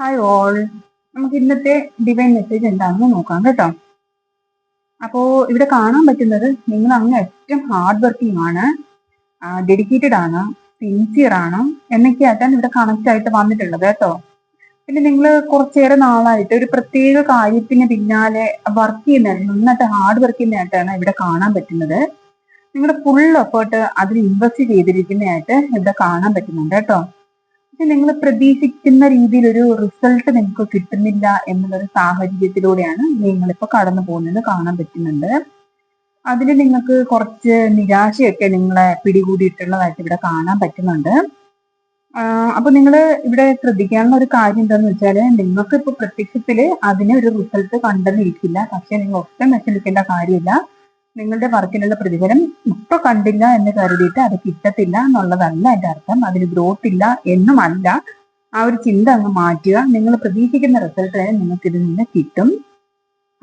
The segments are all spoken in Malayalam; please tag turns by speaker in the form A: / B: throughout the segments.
A: ഹായ് ഓൾ നമുക്ക് ഇന്നത്തെ ഡിവൈൻ മെസ്സേജ് എന്താണെന്ന് നോക്കാം കേട്ടോ. അപ്പോ ഇവിടെ കാണാൻ പറ്റുന്നത് നിങ്ങൾ അങ്ങ് ഏറ്റവും ഹാർഡ് വർക്കിംഗ് ആണ് ഡെഡിക്കേറ്റഡ് ആണ് സിൻസിയർ ആണ് എന്നൊക്കെയായിട്ടാണ് ഇവിടെ കണക്ട് ആയിട്ട് വന്നിട്ടുള്ളത് കേട്ടോ. പിന്നെ നിങ്ങൾ കുറച്ചേറെ നാളായിട്ട് ഒരു പ്രത്യേക കാര്യത്തിന് പിന്നാലെ വർക്ക് ചെയ്യുന്ന നന്നായിട്ട് ഹാർഡ് വർക്ക് ചെയ്യുന്നതായിട്ടാണ് ഇവിടെ കാണാൻ പറ്റുന്നത്. നിങ്ങളുടെ ഫുൾ എഫേർട്ട് അതിൽ ഇൻവെസ്റ്റ് ചെയ്തിരിക്കുന്നതായിട്ട് ഇവിടെ കാണാൻ പറ്റുന്നുണ്ട് കേട്ടോ. നിങ്ങൾ പ്രതീക്ഷിക്കുന്ന രീതിയിൽ ഒരു റിസൾട്ട് നിങ്ങൾക്ക് കിട്ടുന്നില്ല എന്നുള്ളൊരു സാഹചര്യത്തിലൂടെയാണ് നിങ്ങളിപ്പോ കടന്നു പോകുന്നത് കാണാൻ പറ്റുന്നുണ്ട്. അതിൽ നിങ്ങൾക്ക് കുറച്ച് നിരാശയൊക്കെ നിങ്ങളെ പിടികൂടിയിട്ടുള്ളതായിട്ട് ഇവിടെ കാണാൻ പറ്റുന്നുണ്ട്. അപ്പൊ നിങ്ങൾ ഇവിടെ ശ്രദ്ധിക്കാനുള്ള ഒരു കാര്യം എന്താന്ന് വെച്ചാൽ നിങ്ങൾക്ക് ഇപ്പൊ പ്രത്യക്ഷത്തിൽ അതിന് ഒരു റിസൾട്ട് കണ്ടെന്നിരിക്കില്ല പക്ഷെ നിങ്ങൾ ഒട്ടും വിഷമിക്കേണ്ട കാര്യമില്ല. നിങ്ങളുടെ വർക്കിനുള്ള പ്രതിഫലം ഇപ്പൊ കണ്ടില്ല എന്ന് കരുതിയിട്ട് അത് കിട്ടത്തില്ല എന്നുള്ളതല്ല എന്റെ അർത്ഥം. അതിന് ഗ്രോത്ത് ഇല്ല എന്നുമല്ല. ആ ഒരു ചിന്ത അങ്ങ് മാറ്റുക. നിങ്ങൾ പ്രതീക്ഷിക്കുന്ന റിസൾട്ട് തന്നെ നിങ്ങൾക്ക് ഇതിൽ നിന്ന് കിട്ടും.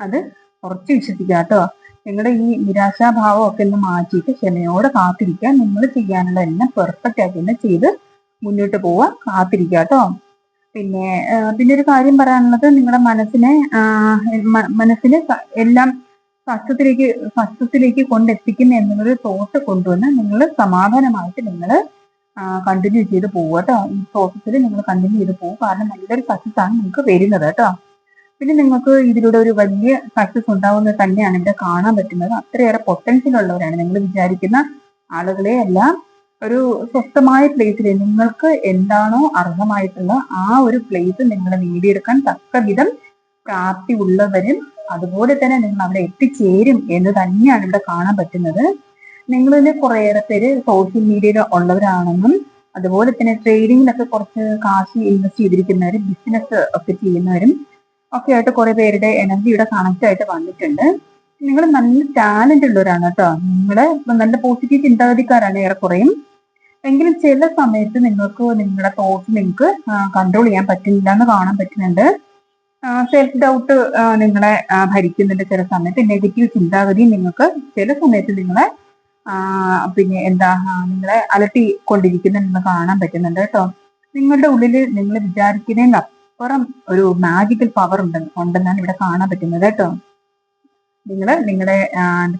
A: അത് കുറച്ച് വിശ്വസിക്കുക കേട്ടോ. നിങ്ങളുടെ ഈ നിരാശാഭാവം ഒക്കെ ഒന്ന് മാറ്റിയിട്ട് ക്ഷമയോടെ കാത്തിരിക്കുക. നിങ്ങൾ ചെയ്യാനുള്ള എല്ലാം പെർഫെക്റ്റ് ആക്കി തന്നെ ചെയ്ത് മുന്നോട്ട് പോവുക. കാത്തിരിക്കുക കേട്ടോ. പിന്നെ പിന്നെ ഒരു കാര്യം പറയാനുള്ളത് നിങ്ങളുടെ മനസ്സിന് മനസ്സിനെ എല്ലാം സത്യത്തിലേക്ക് സത്യത്തിലേക്ക് കൊണ്ടെത്തിക്കുന്ന എന്നുള്ളൊരു തോട്ട് കൊണ്ടുവന്ന് നിങ്ങൾ സമാധാനമായിട്ട് നിങ്ങൾ കണ്ടിന്യൂ ചെയ്ത് പോവുക കേട്ടോ ഈ പ്രോസസ്സിൽ നിങ്ങൾ കണ്ടിന്യൂ ചെയ്ത് പോകും കാരണം നല്ലൊരു സക്സസ് ആണ് നിങ്ങൾക്ക് വരുന്നത് കേട്ടോ പിന്നെ നിങ്ങൾക്ക് ഇതിലൂടെ ഒരു വലിയ സക്സസ് ഉണ്ടാവുന്നത് തന്നെയാണ് ഇവിടെ കാണാൻ പറ്റുന്നത്. അത്രയേറെ പൊട്ടൻഷ്യൽ ഉള്ളവരാണ്. നിങ്ങൾ വിചാരിക്കുന്ന ആളുകളെ എല്ലാം ഒരു സ്വസ്ഥമായ പ്ലേസിൽ നിങ്ങൾക്ക് എന്താണോ അർഹമായിട്ടുള്ള ആ ഒരു പ്ലേസ് നിങ്ങൾ നേടിയെടുക്കാൻ തക്ക വിധം പ്രാപ്തി ഉള്ളവരും അതുപോലെ തന്നെ നിങ്ങൾ അവിടെ എത്തിച്ചേരും എന്ന് തന്നെയാണ് ഇവിടെ കാണാൻ പറ്റുന്നത്. നിങ്ങളിൽ കുറേയേറെ പേര് സോഷ്യൽ മീഡിയയിൽ ഉള്ളവരാണെന്നും അതുപോലെ തന്നെ ട്രേഡിങ്ങിലൊക്കെ കുറച്ച് കാശ് ഇൻവെസ്റ്റ് ചെയ്തിരിക്കുന്നവരും ബിസിനസ് ഒക്കെ ചെയ്യുന്നവരും ഒക്കെ ആയിട്ട് കുറെ പേരുടെ എനർജി ഇവിടെ കണക്ട് ആയിട്ട് വന്നിട്ടുണ്ട്. നിങ്ങൾ നല്ല ടാലന്റ് ഉള്ളവരാണ് കേട്ടോ. നിങ്ങൾ നല്ല പോസിറ്റീവ് ചിന്താഗതിക്കാരാണ് ഏറെക്കുറയും. എങ്കിലും ചില സമയത്ത് നിങ്ങൾക്ക് നിങ്ങളുടെ തോട്ട്സ് നിങ്ങൾക്ക് കൺട്രോൾ ചെയ്യാൻ പറ്റുന്നില്ല എന്ന് കാണാൻ പറ്റുന്നുണ്ട്. സെൽഫ് ഡൗട്ട് നിങ്ങളെ ഭരിക്കുന്നുണ്ട് ചില സമയത്ത് നെഗറ്റീവ് ചിന്താഗതി നിങ്ങൾക്ക് ചില സമയത്ത് നിങ്ങളെ പിന്നെ എന്താ നിങ്ങളെ അലട്ടിക്കൊണ്ടിരിക്കുന്നുണ്ടെന്ന് കാണാൻ പറ്റുന്നുണ്ട് കേട്ടോ. നിങ്ങളുടെ ഉള്ളിൽ നിങ്ങൾ വിചാരിക്കുന്നതിന് അപ്പുറം ഒരു മാജിക്കൽ പവർ ഉണ്ട് ഉണ്ടെന്നാണ് ഇവിടെ കാണാൻ പറ്റുന്നത് കേട്ടോ. നിങ്ങൾ നിങ്ങളുടെ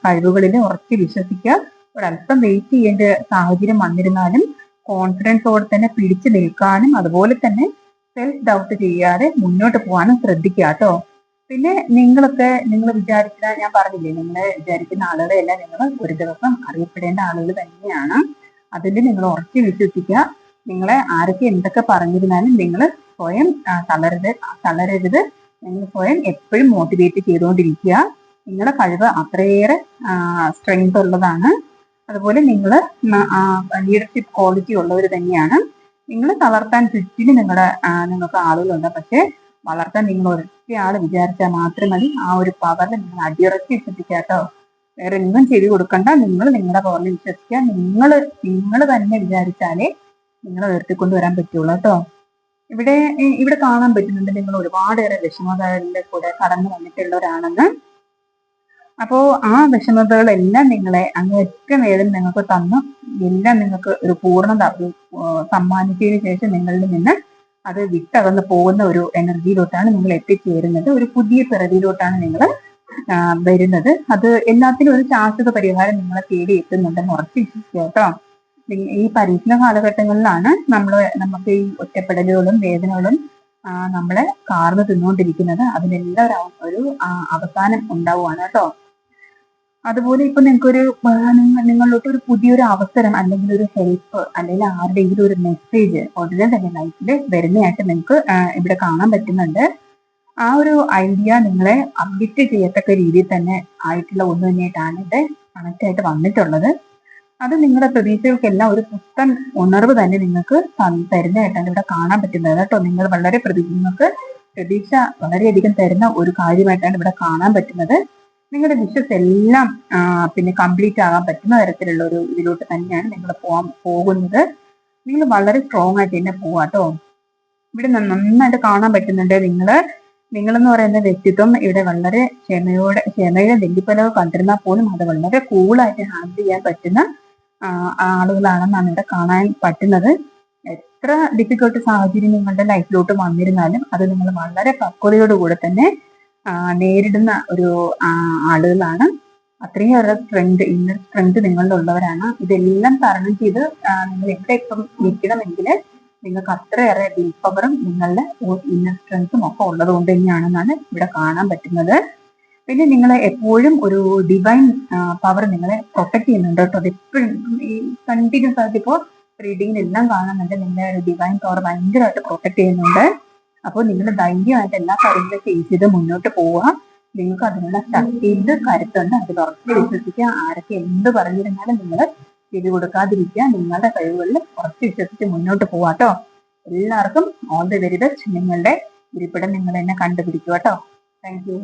A: കഴിവുകളിൽ ഉറച്ച് വിശ്വസിക്കുക. ഒരല്പം വെയിറ്റ് ചെയ്യേണ്ട സാഹചര്യം വന്നിരുന്നാലും കോൺഫിഡൻസോടെ തന്നെ പിടിച്ചു നിൽക്കാനും അതുപോലെ തന്നെ സെൽഫ് ഡൗട്ട് ചെയ്യാതെ മുന്നോട്ട് പോകാനും ശ്രദ്ധിക്കുക കേട്ടോ പിന്നെ നിങ്ങളൊക്കെ നിങ്ങൾ വിചാരിക്കുന്ന ഞാൻ പറഞ്ഞില്ലേ നിങ്ങൾ വിചാരിക്കുന്ന ആളുകളെല്ലാം നിങ്ങൾ ഒരു ദിവസം അറിയപ്പെടേണ്ട ആളുകൾ തന്നെയാണ്. അതിൽ നിങ്ങൾ ഉറച്ചു വിശ്വസിക്കുക. നിങ്ങളെ ആരൊക്കെ എന്തൊക്കെ പറഞ്ഞിരുന്നാലും നിങ്ങൾ സ്വയം തളരരുത് തളരരുത്. നിങ്ങൾ സ്വയം എപ്പോഴും മോട്ടിവേറ്റ് ചെയ്തുകൊണ്ടിരിക്കുക. നിങ്ങളുടെ കഴിവ് അത്രയേറെ സ്ട്രെങ്ത് ഉള്ളതാണ്. അതുപോലെ നിങ്ങൾ ലീഡർഷിപ്പ് ക്വാളിറ്റി ഉള്ളവർ തന്നെയാണ്. നിങ്ങൾ തളർത്താൻ ചുറ്റിന് നിങ്ങളുടെ നിങ്ങൾക്ക് ആളുകളുണ്ട്. പക്ഷെ വളർത്താൻ നിങ്ങൾ ഒരൊറ്റ ആൾ വിചാരിച്ചാൽ മാത്രം മതി. ആ ഒരു പവറിൽ നിങ്ങൾ അടിയുറച്ച് വിശ്വസിക്കുക വേറെ ഒന്നും ചെയ്തു കൊടുക്കണ്ട. നിങ്ങൾ നിങ്ങളുടെ പവറിൽ വിശ്വസിക്കുക. നിങ്ങൾ നിങ്ങൾ തന്നെ വിചാരിച്ചാലേ നിങ്ങളെ ഉയർത്തിക്കൊണ്ടുവരാൻ പറ്റുള്ളൂ കേട്ടോ. ഇവിടെ ഇവിടെ കാണാൻ പറ്റുന്നുണ്ട് നിങ്ങൾ ഒരുപാടേറെ വിഷമതകളിൽ കൂടെ കടന്നു വന്നിട്ടുള്ളവരാണെന്ന്. അപ്പോ ആ വിഷമതകളെല്ലാം നിങ്ങളെ അങ്ങേറ്റം വേദന നിങ്ങൾക്ക് തന്നു. എല്ലാം നിങ്ങൾക്ക് ഒരു പൂർണത സമ്മാനിച്ചതിന് ശേഷം നിങ്ങളിൽ നിന്ന് അത് വിട്ടകന്ന് പോകുന്ന ഒരു എനർജിയിലോട്ടാണ് നിങ്ങൾ എത്തിച്ചേരുന്നത്. ഒരു പുതിയ പിറവിയിലോട്ടാണ് നിങ്ങൾ വരുന്നത്. അത് എല്ലാത്തിനും ഒരു ശാശ്വത പരിഹാരം നിങ്ങളെ തേടി എത്തുന്നുണ്ടെന്ന് ഉറച്ചു കേട്ടോ. ഈ പരീക്ഷണ കാലഘട്ടങ്ങളിലാണ് നമ്മൾ നമുക്ക് ഈ ഒറ്റപ്പെടലുകളും വേദനകളും നമ്മളെ കാർന്ന് തിന്നുകൊണ്ടിരിക്കുന്നത്. അതിനെല്ലാം ഒരു അവസാനം ഉണ്ടാവുകയാണ് കേട്ടോ. അതുപോലെ ഇപ്പൊ നിങ്ങൾക്കൊരു നിങ്ങളിലോട്ട് ഒരു പുതിയൊരു അവസരം അല്ലെങ്കിൽ ഒരു ഹെൽപ്പ് അല്ലെങ്കിൽ ആരുടെയെങ്കിലും ഒരു മെസ്സേജ് ഉടനെ തന്നെ ലൈഫിൽ വരുന്നതായിട്ട് നിങ്ങൾക്ക് ഇവിടെ കാണാൻ പറ്റുന്നുണ്ട്. ആ ഒരു ഐഡിയ നിങ്ങളെ അപ്ഡേറ്റ് ചെയ്യത്തക്ക രീതിയിൽ തന്നെ ആയിട്ടുള്ള ഒന്ന് തന്നെയായിട്ടാണ് ഇവിടെ കണക്ട് ആയിട്ട് വന്നിട്ടുള്ളത്. അത് നിങ്ങളുടെ പ്രതീക്ഷകൾക്കെല്ലാം ഒരു പുത്തൻ ഉണർവ് തന്നെ നിങ്ങൾക്ക് തരുന്നതായിട്ടാണ് ഇവിടെ കാണാൻ പറ്റുന്നത് കേട്ടോ. നിങ്ങൾ വളരെ പ്രതീക്ഷ നിങ്ങൾക്ക് പ്രതീക്ഷ വളരെയധികം തരുന്ന ഒരു കാര്യമായിട്ടാണ് ഇവിടെ കാണാൻ പറ്റുന്നത്. നിങ്ങളുടെ വിഷസ് എല്ലാം പിന്നെ കംപ്ലീറ്റ് ആകാൻ പറ്റുന്ന തരത്തിലുള്ള ഒരു ഇതിലോട്ട് തന്നെയാണ് നിങ്ങൾ പോകാൻ പോകുന്നത്. നിങ്ങൾ വളരെ സ്ട്രോങ് ആയിട്ട് തന്നെ പോവാട്ടോ ഇവിടെ ന- നന്നായിട്ട് കാണാൻ പറ്റുന്നുണ്ട് നിങ്ങൾ നിങ്ങളെന്ന് പറയുന്ന വ്യക്തിത്വം ഇവിടെ വളരെ ക്ഷമയോടെ ക്ഷമയുടെ വെല്ലുപ്പലവ് കണ്ടിരുന്നാൽ പോലും അത് വളരെ കൂളായിട്ട് ഹാൻഡിൽ ചെയ്യാൻ പറ്റുന്ന ആളുകളാണെന്നാണ് ഇവിടെ കാണാൻ പറ്റുന്നത്. എത്ര ഡിഫിക്കൽട്ട് സാഹചര്യം നിങ്ങളുടെ ലൈഫിലോട്ട് വന്നിരുന്നാലും അത് നിങ്ങൾ വളരെ പക്വതയോടുകൂടെ തന്നെ നേരിടുന്ന ഒരു ആളുകളാണ് ആളുകളാണ്. അത്രയേറെ സ്ട്രെങ്ത് ഇന്നർ സ്ട്രെങ്ത് നിങ്ങളുടെ ഉള്ളവരാണ് ഇതെല്ലാം തരണം ചെയ്ത് നിങ്ങൾ എവിടെ ഇപ്പം നിൽക്കണമെങ്കിൽ നിങ്ങൾക്ക് അത്രയേറെ വിൽ പവറും നിങ്ങളുടെ ഇന്നർ സ്ട്രെങ്ത്തും ഒക്കെ ഉള്ളത് കൊണ്ട് തന്നെയാണെന്നാണ് ഇവിടെ കാണാൻ പറ്റുന്നത്. പിന്നെ നിങ്ങൾ എപ്പോഴും ഒരു ഡിവൈൻ പവർ നിങ്ങളെ പ്രൊട്ടക്ട് ചെയ്യുന്നുണ്ട് കേട്ടോ. അത് എപ്പോഴും ഈ കണ്ടിന്യൂസ് ആയിട്ട് ഇപ്പോൾ റീഡിങ്ങിൽ എല്ലാം കാണുന്നുണ്ട്. നിങ്ങളെ ഒരു ഡിവൈൻ പവർ ഭയങ്കരമായിട്ട് പ്രൊട്ടക്ട് ചെയ്യുന്നുണ്ട്. അപ്പോൾ നിങ്ങൾ ധൈര്യമായിട്ട് എല്ലാ കാര്യങ്ങളും ചെയ്ത് മുന്നോട്ട് പോവുക. നിങ്ങൾക്ക് അതിനുള്ള ശക്തിയുണ്ട് കരുത്തുണ്ട് അതിൽ ഉറച്ചു വിശ്വസിക്കുക. ആരൊക്കെ എന്ത് പറഞ്ഞിരുന്നാലും നിങ്ങൾ ചെയ്തു കൊടുക്കാതിരിക്കുക. നിങ്ങളുടെ കഴിവുകളിൽ ഉറച്ചു വിശ്വസിച്ച് മുന്നോട്ട് പോവാട്ടോ എല്ലാവർക്കും ഓൾ ദി വെരി ബെസ്റ്റ് നിങ്ങളുടെ ഇരിപ്പിടം നിങ്ങൾ എന്നെ കണ്ടുപിടിക്കുക കേട്ടോ. Thank you